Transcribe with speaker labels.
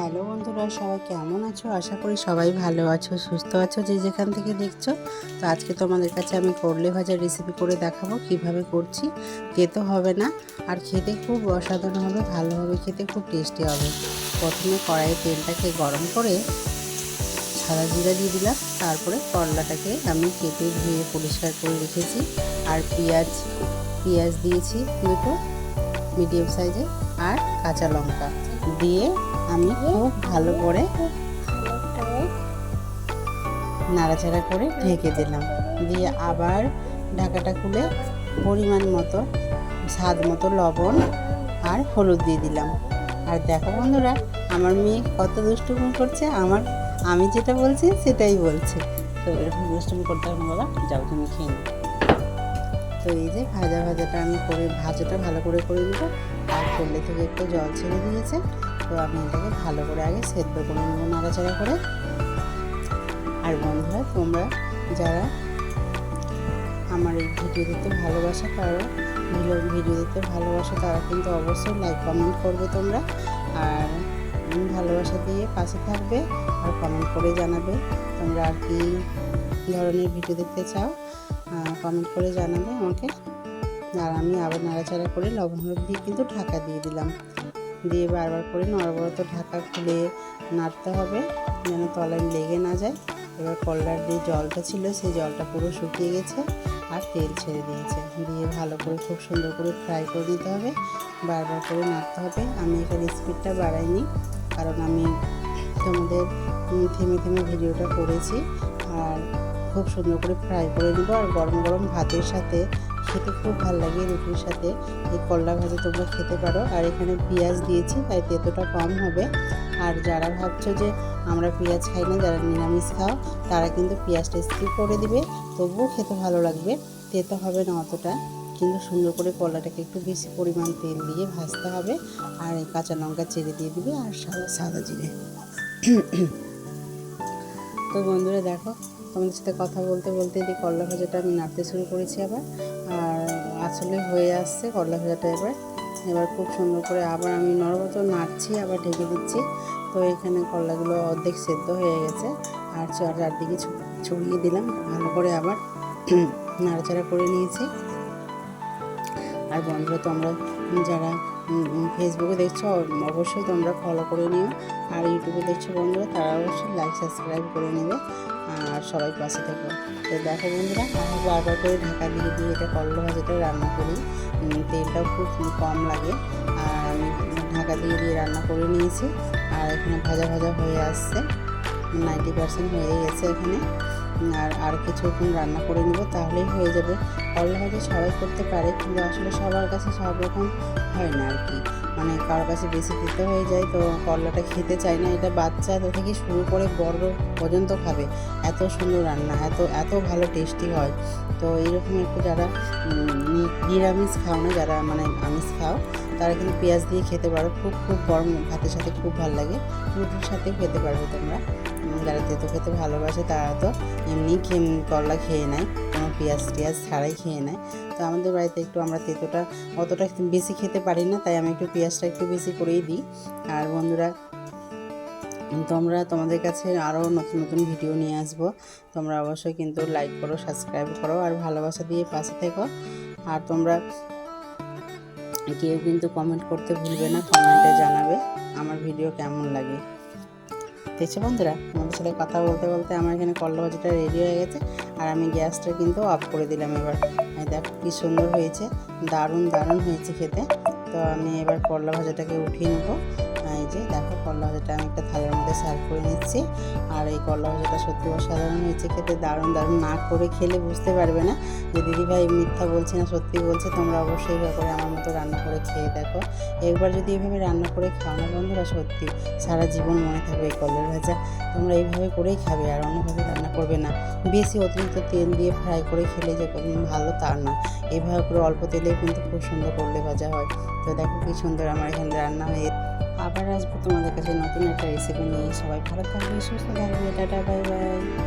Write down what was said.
Speaker 1: Hello বন্ধুরা, সবাই কেমন আছো? আশা করি সবাই ভালো আছো, সুস্থ আছো যে যেখান থেকে দেখছ। তো আজকে তোমাদের কাছে আমি করলে ভাজার রেসিপি করে দেখাবো কীভাবে করছি। তেতো হবে না, আর খেতে খুব অসাধারণ হবে, ভালো হবে, খেতে খুব টেস্টি হবে। প্রথমে কড়াইয়ে তেলটাকে গরম করে সাদা জিরা দিয়ে দিলাম, তারপরে করলাটাকে আমি কেটে ধুয়ে পরিষ্কার করে রেখেছি। আর পেঁয়াজ পেঁয়াজ দিয়েছি দুটো মিডিয়াম সাইজে আর কাঁচা লঙ্কা। দিয়ে আমি খুব ভালো করে নাড়াচাড়া করে ঢেকে দিলাম। দিয়ে আবার ঢাকাটা খুলে পরিমাণ মতো, স্বাদ মতো লবণ আর হলুদ দিয়ে দিলাম। আর দেখো বন্ধুরা, আমার মেয়ে কত দুষ্টুমি করছে, আমার, আমি যেটা বলছি সেটাই বলছে। তো এরকম দুষ্টুমি করতে হবে বাবা যাও তুমি খেয়ে নিও। তো এই যে ভাজা ভাজাটা আমি করে, ভাজাটা ভালো করে করে নেব আর করলে থেকে একটু জল ছেড়ে দিয়েছে। তো আমি এটাকে ভালো করে আগে সেদ্ধ করে নেব নাড়াচাড়া করে। আর বন্ধুরা, তোমরা যারা আমার এই ভিডিও দিতে ভালোবাসা, তারা ভিডিও ভিডিও দিতে ভালোবাসো, তারা কিন্তু অবশ্যই লাইক কমেন্ট করবে তোমরা। আর ভালোবাসা দিয়ে পাশে থাকবে আর কমেন্ট করে জানাবে। তোমরা আর কি ধরনের ভিডিও দেখতে চাও কমেন্ট করে জানাবে আমাকে। আর আমি আবার নাড়াচাড়া করে লবণ হলুদ দিয়ে কিন্তু ঢাকা দিয়ে দিলাম। দিয়ে বারবার করে নড়বড়ত ঢাকা খুলে নাড়তে হবে, যেন তলায় লেগে না যায়। এবার কল্লার যে জলটা ছিল, সেই জলটা পুরো শুকিয়ে গেছে আর তেল ছেড়ে দিয়েছে। দিয়ে ভালো করে খুব সুন্দর করে ফ্রাই করে দিতে হবে, বারবার করে নাড়তে হবে। আমি এখানে স্পিডটা বাড়াইনি, কারণ আমি তোমাদের থেমে থেমে ভিডিওটা করেছি। আর খুব সুন্দর করে ফ্রাই করে নেব আর গরম গরম ভাতের সাথে খেতে খুব ভালো লাগে রুটির সাথে। এই করলা ভাজা তোমরা খেতে পারো। আর এখানে পেঁয়াজ দিয়েছি, তাই তেতোটা কম হবে। আর যারা ভাবছ যে আমরা পেঁয়াজ খাই না, যারা নিরামিষ খাও, তারা কিন্তু পেঁয়াজটা স্কিপ করে দিবে। তবুও খেতে ভালো লাগবে। তেতো হবে না অতটা। কিন্তু সুন্দর করে কলাটাকে একটু বেশি পরিমাণ তেল দিয়ে ভাজতে হবে। আর এই কাঁচা লঙ্কা চেড়ে দিয়ে দিবে আর সাদা সাদা জিরে। তো বন্ধুরা দেখো তোমাদের সাথে কথা বলতে বলতে এই করলা ভাজাটা আমি নাড়তে শুরু করেছি আবার। আর আসলে হয়ে আসছে করলা ভাজাটা এবার। এবার খুব সুন্দর করে আবার আমি নরবত নাড়ছি, আবার ঢেকে দিচ্ছি। তো এখানে করলাগুলো অর্ধেক সেদ্ধ হয়ে গেছে। আর চারদিকে ছড়িয়ে দিলাম। ভালো করে আবার নাড়াচাড়া করে নিয়েছি। আর বন্ধুরা, তোমরা যারা ফেসবুকে দেখছ, অবশ্যই তোমরা ফলো করে নিও। আর ইউটিউবে দেখছ বন্ধুরা, তারা অবশ্যই লাইক সাবস্ক্রাইব করে নেবে। আর সবাই পাশে থেকো। তো দেখো বন্ধুরা, আমি বারবার করে ঢাকা দিয়ে দিয়ে এটা করলা ভাজাটা রান্না করি তেলটাও খুব কম লাগে। আর আমি ঢাকা দিয়ে দিয়ে রান্না করে নিয়েছি, আর এখানে ভাজা ভাজা হয়ে আসছে। নাইনটি পার্সেন্ট হয়ে গেছে এখানে। আর আর কিছুক্ষণ রান্না করে নেব, তাহলেই হয়ে যাবে। করলা হয়তো সবাই করতে পারে, কিন্তু আসলে সবার কাছে সব রকম হয় না আর কি। মানে কারোর কাছে বেশি খেতে হয়ে যায়, তো করলাটা খেতে চায় না। এটা বাচ্চা তো থেকে শুরু করে বড় পর্যন্ত খাবে। এত সুন্দর রান্না, এত এত ভালো টেস্টি হয়। তো এইরকম একটু যারা নিরামিষ খাও না, যারা মানে আমিষ খাও তারা কিন্তু পেঁয়াজ দিয়ে খেতে পারো। খুব খুব গরম ভাতের সাথে খুব ভালো লাগে। রুটির সাথে খেতে পারবে তোমরা। যারা তেতো খেতে ভালোবাসে তারা তো এমনি করলা খেয়ে নেয়, কোনো পেঁয়াজ টিয়াজ ছাড়াই খেয়ে নেয়। তো আমাদের বাড়িতে একটু আমরা তেতোটা অতটা বেশি খেতে পারি না, তাই আমি একটু পেঁয়াজটা একটু বেশি করেই দিই। আর বন্ধুরা, তোমরা তোমাদের কাছে আরও নতুন নতুন ভিডিও নিয়ে আসব। তোমরা অবশ্যই কিন্তু লাইক করো সাবস্ক্রাইব করো, আর ভালোবাসা দিয়ে পাশে থেকো। আর তোমরা কেউ কিন্তু কমেন্ট করতে ভুলবে না কমেন্টে জানাবে আমার ভিডিও কেমন লাগে। দেখছে বন্ধুরা আমাদের সাথে কথা বলতে বলতে আমার এখানে ভাজাটা রেডি হয়ে গেছে, আর আমি গ্যাসটা কিন্তু অফ করে দিলাম এবার। দেখ, কী সুন্দর হয়েছে, দারুণ দারুণ হয়েছে খেতে। তো আমি এবার করলা ভাজাটাকে উঠিয়ে নেব। এই যে দেখো করলা ভাজাটা আমি একটা থালের মধ্যে সার্ভ করে নিচ্ছি। আর এই করলা ভাজাটা সত্যি অসাধারণ হয়েছে, খেতে দারুণ দারুণ। না করে খেলে বুঝতে পারবে না। যে দিদিভাই মিথ্যা বলছে না সত্যি বলছে, তোমরা অবশ্যই করে আমার মতো রান্না করে খেয়ে দেখো। একবার যদি এইভাবে রান্না করে খাও না বন্ধুরা, সত্যি সারা জীবন মনে থাকবে এই কলের ভাজা। তোমরা এইভাবে করেই খাবে আর অন্যভাবে রান্না করবে না। বেশি অতিরিক্ত তেল দিয়ে ফ্রাই করে খেলে যে ভালো, তা না। এইভাবে করে অল্প তেলে কিন্তু খুব সুন্দর করলে ভাজা হয়। তো দেখো কি সুন্দর আমার এখানে রান্না হয়ে আবার আসব তোমাদের কাছে নতুন একটা রেসিপি নিয়ে। সবাই ভালো থাকবে, সুস্থ থাকবে, টাটা বাই বাই